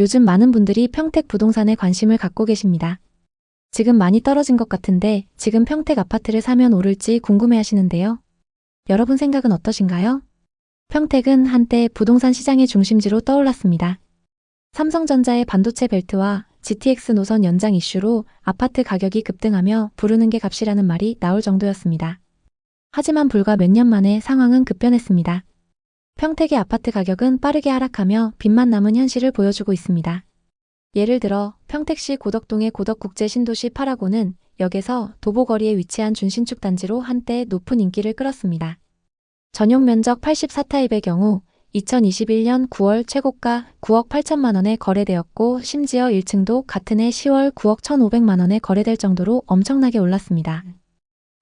요즘 많은 분들이 평택 부동산에 관심을 갖고 계십니다. 지금 많이 떨어진 것 같은데 지금 평택 아파트를 사면 오를지 궁금해 하시는데요. 여러분 생각은 어떠신가요? 평택은 한때 부동산 시장의 중심지로 떠올랐습니다. 삼성전자의 반도체 벨트와 GTX 노선 연장 이슈로 아파트 가격이 급등하며 부르는 게 값이라는 말이 나올 정도였습니다. 하지만 불과 몇 년 만에 상황은 급변했습니다. 평택의 아파트 가격은 빠르게 하락하며 빚만 남은 현실을 보여주고 있습니다. 예를 들어 평택시 고덕동의 고덕국제 신도시 8하고는 역에서 도보거리에 위치한 준신축 단지로 한때 높은 인기를 끌었습니다. 전용 면적 84타입의 경우 2021년 9월 최고가 9억 8천만 원에 거래되었고 심지어 1층도 같은 해 10월 9억 1,500만 원에 거래될 정도로 엄청나게 올랐습니다.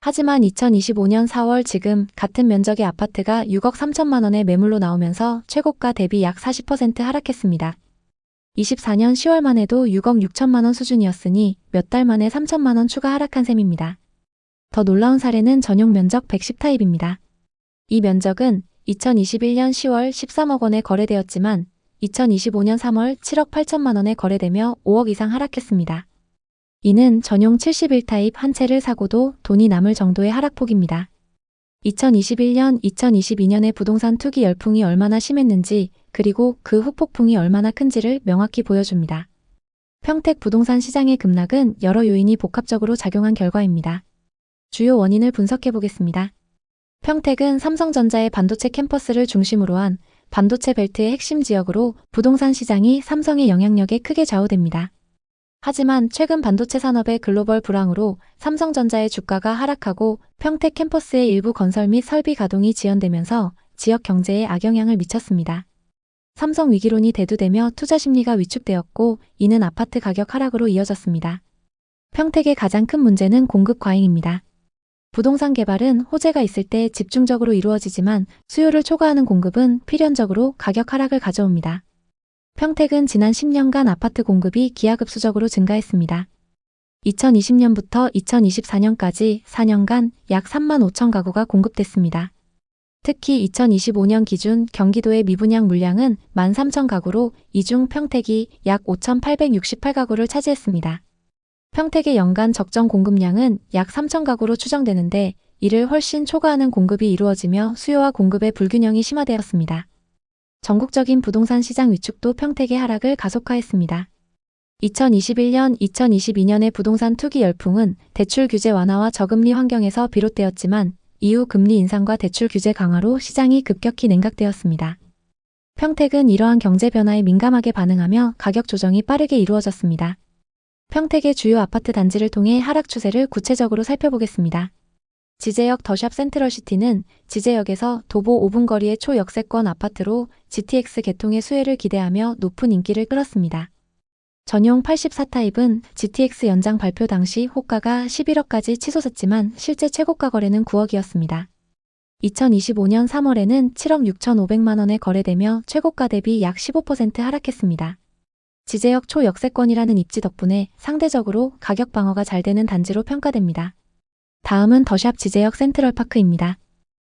하지만 2025년 4월 지금 같은 면적의 아파트가 6억 3천만 원의 매물로 나오면서 최고가 대비 약 40% 하락했습니다. 24년 10월만 해도 6억 6천만 원 수준이었으니 몇 달 만에 3천만 원 추가 하락한 셈입니다. 더 놀라운 사례는 전용 면적 110타입입니다. 이 면적은 2021년 10월 13억 원에 거래되었지만 2025년 3월 7억 8천만 원에 거래되며 5억 이상 하락했습니다. 이는 전용 71타입 한 채를 사고도 돈이 남을 정도의 하락폭입니다. 2021년, 2022년의 부동산 투기 열풍이 얼마나 심했는지 그리고 그 후폭풍이 얼마나 큰지를 명확히 보여줍니다. 평택 부동산 시장의 급락은 여러 요인이 복합적으로 작용한 결과입니다. 주요 원인을 분석해 보겠습니다. 평택은 삼성전자의 반도체 캠퍼스를 중심으로 한 반도체 벨트의 핵심 지역으로 부동산 시장이 삼성의 영향력에 크게 좌우됩니다. 하지만 최근 반도체 산업의 글로벌 불황으로 삼성전자의 주가가 하락하고 평택 캠퍼스의 일부 건설 및 설비 가동이 지연되면서 지역 경제에 악영향을 미쳤습니다. 삼성 위기론이 대두되며 투자 심리가 위축되었고 이는 아파트 가격 하락으로 이어졌습니다. 평택의 가장 큰 문제는 공급 과잉입니다. 부동산 개발은 호재가 있을 때 집중적으로 이루어지지만 수요를 초과하는 공급은 필연적으로 가격 하락을 가져옵니다. 평택은 지난 10년간 아파트 공급이 기하급수적으로 증가했습니다. 2020년부터 2024년까지 4년간 약 3만 5천 가구가 공급됐습니다. 특히 2025년 기준 경기도의 미분양 물량은 1만 3천 가구로 이중 평택이 약 5,868가구를 차지했습니다. 평택의 연간 적정 공급량은 약 3천 가구로 추정되는데 이를 훨씬 초과하는 공급이 이루어지며 수요와 공급의 불균형이 심화되었습니다. 전국적인 부동산 시장 위축도 평택의 하락을 가속화했습니다. 2021년, 2022년의 부동산 투기 열풍은 대출 규제 완화와 저금리 환경에서 비롯되었지만 이후 금리 인상과 대출 규제 강화로 시장이 급격히 냉각되었습니다. 평택은 이러한 경제 변화에 민감하게 반응하며 가격 조정이 빠르게 이루어졌습니다. 평택의 주요 아파트 단지를 통해 하락 추세를 구체적으로 살펴보겠습니다. 지제역 더샵 센트럴시티는 지제역에서 도보 5분 거리의 초역세권 아파트로 GTX 개통의 수혜를 기대하며 높은 인기를 끌었습니다. 전용 84타입은 GTX 연장 발표 당시 호가가 11억까지 치솟았지만 실제 최고가 거래는 9억이었습니다. 2025년 3월에는 7억 6천5백만 원에 거래되며 최고가 대비 약 15% 하락했습니다. 지제역 초역세권이라는 입지 덕분에 상대적으로 가격 방어가 잘 되는 단지로 평가됩니다. 다음은 더샵 지제역 센트럴파크입니다.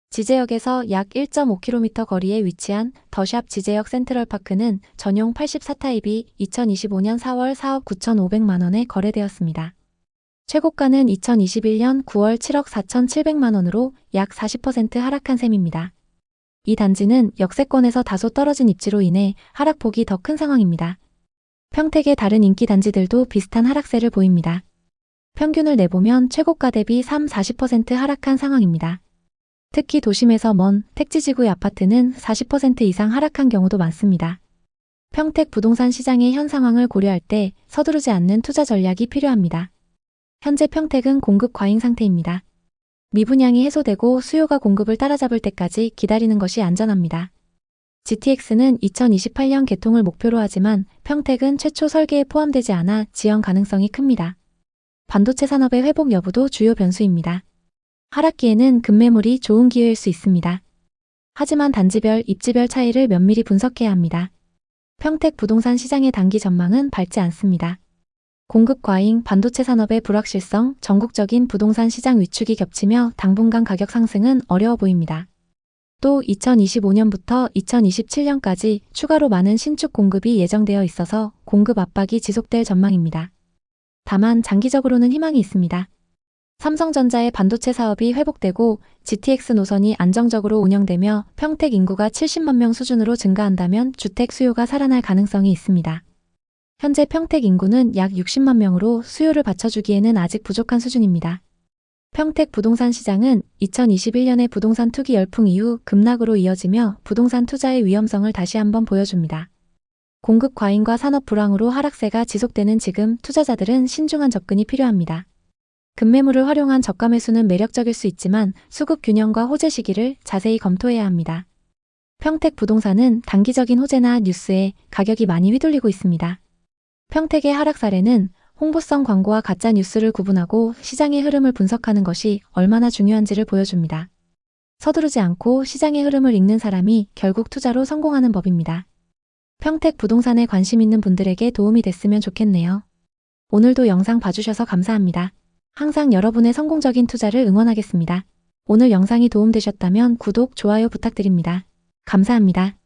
지제역에서 약 1.5km 거리에 위치한 더샵 지제역 센트럴파크는 전용 84타입이 2025년 4월 4억 9,500만 원에 거래되었습니다. 최고가는 2021년 9월 7억 4,700만 원으로 약 40% 하락한 셈입니다. 이 단지는 역세권에서 다소 떨어진 입지로 인해 하락폭이 더 큰 상황입니다. 평택의 다른 인기 단지들도 비슷한 하락세를 보입니다. 평균을 내보면 최고가 대비 3, 40% 하락한 상황입니다. 특히 도심에서 먼 택지지구의 아파트는 40% 이상 하락한 경우도 많습니다. 평택 부동산 시장의 현 상황을 고려할 때 서두르지 않는 투자 전략이 필요합니다. 현재 평택은 공급 과잉 상태입니다. 미분양이 해소되고 수요가 공급을 따라잡을 때까지 기다리는 것이 안전합니다. GTX는 2028년 개통을 목표로 하지만 평택은 최초 설계에 포함되지 않아 지연 가능성이 큽니다. 반도체 산업의 회복 여부도 주요 변수입니다. 하락기에는 급매물이 좋은 기회일 수 있습니다. 하지만 단지별, 입지별 차이를 면밀히 분석해야 합니다. 평택 부동산 시장의 단기 전망은 밝지 않습니다. 공급 과잉, 반도체 산업의 불확실성, 전국적인 부동산 시장 위축이 겹치며 당분간 가격 상승은 어려워 보입니다. 또 2025년부터 2027년까지 추가로 많은 신축 공급이 예정되어 있어서 공급 압박이 지속될 전망입니다. 다만 장기적으로는 희망이 있습니다. 삼성전자의 반도체 사업이 회복되고 GTX 노선이 안정적으로 운영되며 평택 인구가 70만 명 수준으로 증가한다면 주택 수요가 살아날 가능성이 있습니다. 현재 평택 인구는 약 60만 명으로 수요를 받쳐주기에는 아직 부족한 수준입니다. 평택 부동산 시장은 2021년의 부동산 투기 열풍 이후 급락으로 이어지며 부동산 투자의 위험성을 다시 한번 보여줍니다. 공급 과잉과 산업 불황으로 하락세가 지속되는 지금 투자자들은 신중한 접근이 필요합니다. 급매물을 활용한 저가 매수는 매력적일 수 있지만 수급 균형과 호재 시기를 자세히 검토해야 합니다. 평택 부동산은 단기적인 호재나 뉴스에 가격이 많이 휘둘리고 있습니다. 평택의 하락 사례는 홍보성 광고와 가짜 뉴스를 구분하고 시장의 흐름을 분석하는 것이 얼마나 중요한지를 보여줍니다. 서두르지 않고 시장의 흐름을 읽는 사람이 결국 투자로 성공하는 법입니다. 평택 부동산에 관심 있는 분들에게 도움이 됐으면 좋겠네요. 오늘도 영상 봐주셔서 감사합니다. 항상 여러분의 성공적인 투자를 응원하겠습니다. 오늘 영상이 도움되셨다면 구독, 좋아요 부탁드립니다. 감사합니다.